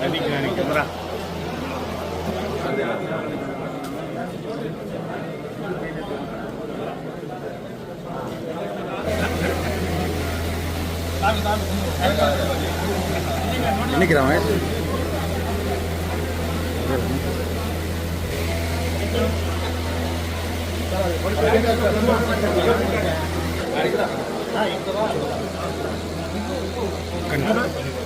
கண்டிக்கிறானே camera நினைக்கிறவன் கண்டிப்பா.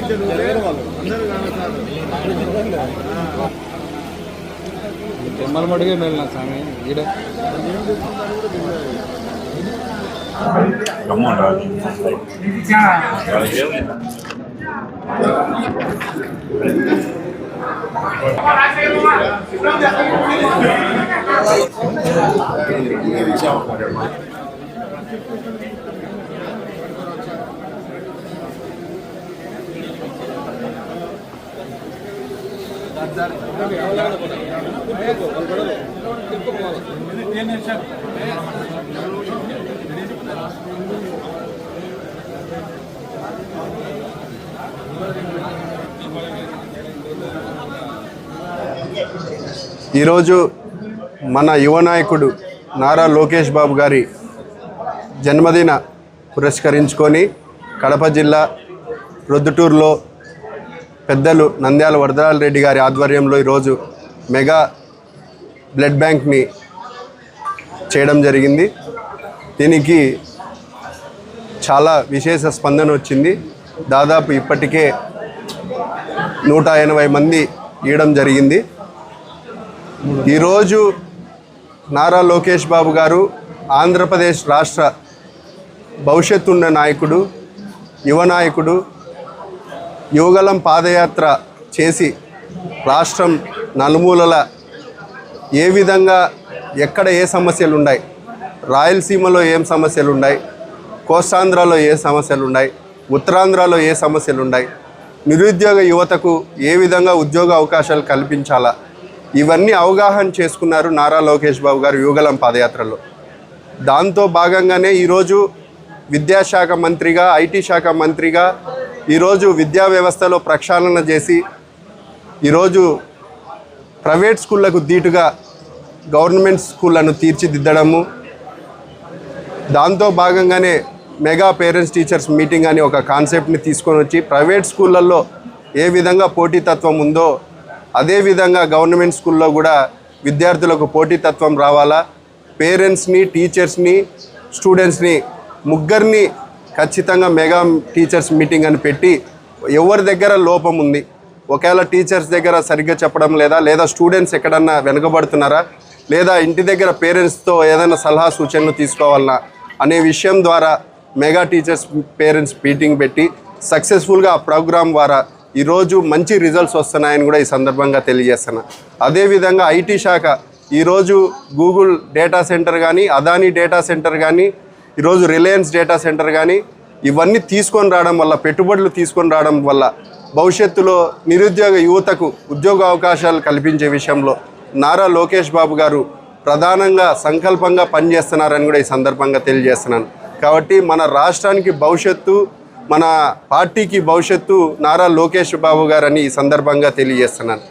కాళ్ళని తిమ్మల మడిగే వెళ్ళిన స్వామి ఈడ Come on, ఈరోజు మన యువ నాయకుడు నారా లోకేష్ బాబు గారి జన్మదిన పురస్కరించుకొని కడప జిల్లా ప్రొద్దుటూరులో పెద్దలు నంద్యాల వరదరాల రెడ్డి గారి ఆధ్వర్యంలో ఈరోజు మెగా బ్లడ్ బ్యాంక్ని చేయడం జరిగింది. దీనికి చాలా విశేష స్పందన వచ్చింది. దాదాపు ఇప్పటికే నూట ఎనభై మంది ఇవ్వడం జరిగింది. ఈరోజు నారా లోకేష్ బాబు గారు ఆంధ్రప్రదేశ్ రాష్ట్ర భవిష్యత్తు ఉన్న నాయకుడు యువ నాయకుడు యువగలం పాదయాత్ర చేసి రాష్ట్రం నలుమూలల ఏ విధంగా ఎక్కడ ఏ సమస్యలు ఉన్నాయి రాయలసీమలో ఏం సమస్యలు ఉన్నాయి కోస్తాంధ్రలో ఏ సమస్యలు ఉన్నాయి ఉత్తరాంధ్రలో ఏ సమస్యలు ఉన్నాయి నిరుద్యోగ యువతకు ఏ విధంగా ఉద్యోగ అవకాశాలు కల్పించాలా? ఇవన్నీ అవగాహన చేసుకున్నారు నారా లోకేష్ బాబు గారు యువగలం పాదయాత్రలో. దాంతో భాగంగానే ఈరోజు విద్యాశాఖ మంత్రిగా ఐటీ శాఖ మంత్రిగా ఈరోజు విద్యా వ్యవస్థలో ప్రక్షాళన చేసి ఈరోజు ప్రైవేట్ స్కూళ్ళకు ధీటుగా గవర్నమెంట్ స్కూళ్ళను తీర్చిదిద్దడము దాంతో భాగంగానే మెగా పేరెంట్స్ టీచర్స్ మీటింగ్ అని ఒక కాన్సెప్ట్ని తీసుకొని వచ్చి ప్రైవేట్ స్కూళ్ళల్లో ఏ విధంగా పోటీతత్వం ఉందో అదేవిధంగా గవర్నమెంట్ స్కూల్లో కూడా విద్యార్థులకు పోటీతత్వం రావాలా పేరెంట్స్ని టీచర్స్ని స్టూడెంట్స్ని ముగ్గురిని ఖచ్చితంగా మెగా టీచర్స్ మీటింగ్ అని పెట్టి ఎవరి దగ్గర లోపం ఉంది? ఒకవేళ టీచర్స్ దగ్గర సరిగ్గా చెప్పడం లేదా లేదా స్టూడెంట్స్ ఎక్కడన్నా వెనుకబడుతున్నారా? లేదా ఇంటి దగ్గర పేరెంట్స్తో ఏదైనా సలహా సూచనలు తీసుకోవాలన్నా? అనే విషయం ద్వారా మెగా టీచర్స్ పేరెంట్స్ మీటింగ్ పెట్టి సక్సెస్ఫుల్గా ఆ ప్రోగ్రామ్ ద్వారా ఈరోజు మంచి రిజల్ట్స్ వస్తున్నాయని కూడా ఈ సందర్భంగా తెలియజేస్తున్నా. అదేవిధంగా ఐటీ శాఖ ఈరోజు గూగుల్ డేటా సెంటర్ కానీ అదానీ డేటా సెంటర్ కానీ ఈరోజు రిలయన్స్ డేటా సెంటర్ కానీ ఇవన్నీ తీసుకొని రావడం వల్ల పెట్టుబడులు తీసుకొని రావడం వల్ల భవిష్యత్తులో నిరుద్యోగ యువతకు ఉద్యోగ అవకాశాలు కల్పించే విషయంలో నారా లోకేష్ బాబు గారు ప్రధానంగా సంకల్పంగా పనిచేస్తున్నారని కూడా ఈ సందర్భంగా తెలియజేస్తున్నాను. కాబట్టి మన రాష్ట్రానికి భవిష్యత్తు మన పార్టీకి భవిష్యత్తు నారా లోకేష్ బాబు గారని ఈ సందర్భంగా తెలియజేస్తున్నాను.